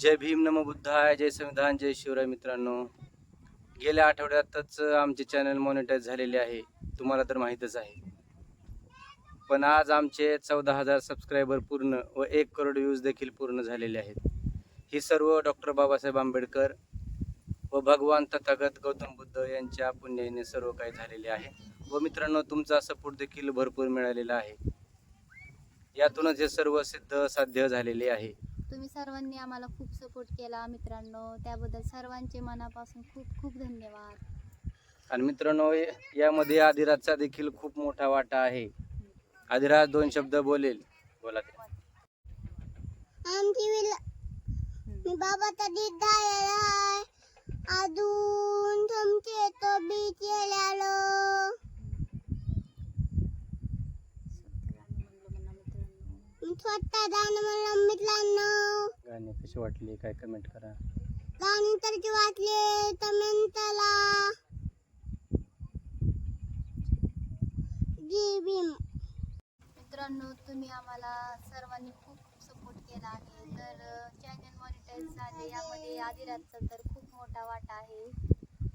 जय भीम नम बुद्धाय जय संविधान जय शिवराय मित्रांनो. गेल्या आठवड्यातच आमचे चॅनल मॉनिटाईज झालेले आहे. तुम्हाला तर माहीतच आहे. पण आज आमचे चौदा हजार सबस्क्रायबर पूर्ण व एक करोड व्ह्यूज देखील पूर्ण झालेले आहेत. ही सर्व डॉक्टर बाबासाहेब आंबेडकर व भगवान तथागत गौतम बुद्ध यांच्या पुण्याने सर्व काही झालेले आहे. व मित्रांनो तुमचा सपोर्ट देखील भरपूर मिळालेला आहे. यातूनच हे सर्व सिद्ध साध्य झालेले आहे. तुम्ही सर्वांनी आम्हाला खूप सपोर्ट केला मित्रांनो. त्याबद्दल सर्वांचे मनापासून खूप खूप धन्यवाद. आणि मित्रांनो यामध्ये आदिराजचा देखील खूप मोठा वाटा आहे. आदिराज दोन शब्द बोलेल. बोला ते. आमची बाबाचा दीद झालेला आहे अजून तुमचे तो स्वतः म्हणलं मित्रांनो गाणे कशी वाटली? काय कमेंट करा. गाणी तर जे वाटले जी भीम. मित्रांनो तुम्ही आम्हाला सर्वांनी खूप सपोर्ट केला आहे. तर चॅनल मॉनिटाईज झाले. यामध्ये आदिराजचा तर खूप मोठा वाटा आहे.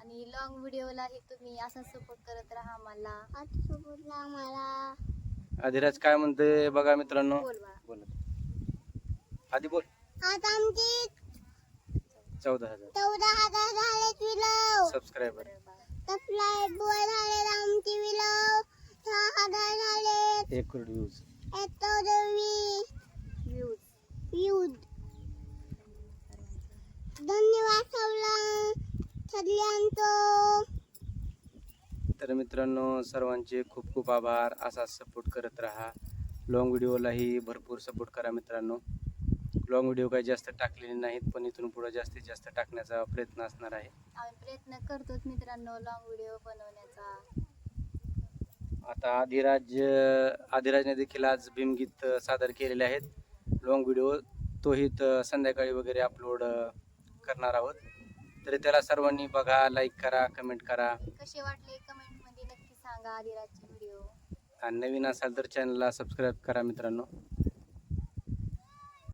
आणि लॉंग व्हिडिओलाही तुम्ही असा सपोर्ट करत राहा आम्हाला. सोबतला आम्हाला. आदिराज काय म्हणते बघा मित्रांनो. बोल बाळा. बोला आधी बोल. आता आमची चौदा हजार. चौदा हजार झाले विलव. सबस्क्रायबर. सप्लाय बॉय झाले आमची विलव. सहा हजार झाले एक करोड व्ह्यूज येतो देवी Views. युद्ध धन्यवाद सगळ्यांचं. तर मित्रांनो सर्वांचे खूप खूप आभार. असा सपोर्ट करत राहा. लॉंग व्हिडिओलाही भरपूर सपोर्ट करा मित्रांनो. लॉंग व्हिडिओ काही जास्त टाकलेले नाहीत पण इथून पुढे जास्तीत जास्त टाकण्याचा प्रयत्न असणार आहे. आम्ही प्रयत्न करतोच मित्रांनो लॉंग व्हिडिओ बनवण्याचा. आता आदिराज आदिराजने देखील आज भीमगीत सादर केलेले आहेत. लॉंग व्हिडिओ तोही त- संध्याकाळी वगैरे अपलोड करणार आहोत. तरी त्याला सर्वांनी बघा लाईक करा कमेंट करा. कसे वाटले कमेंटमध्ये नक्की सांगा आदिराजचे व्हिडिओ आणि नवीन असाल तर चॅनलला सबस्क्राईब करा मित्रांनो.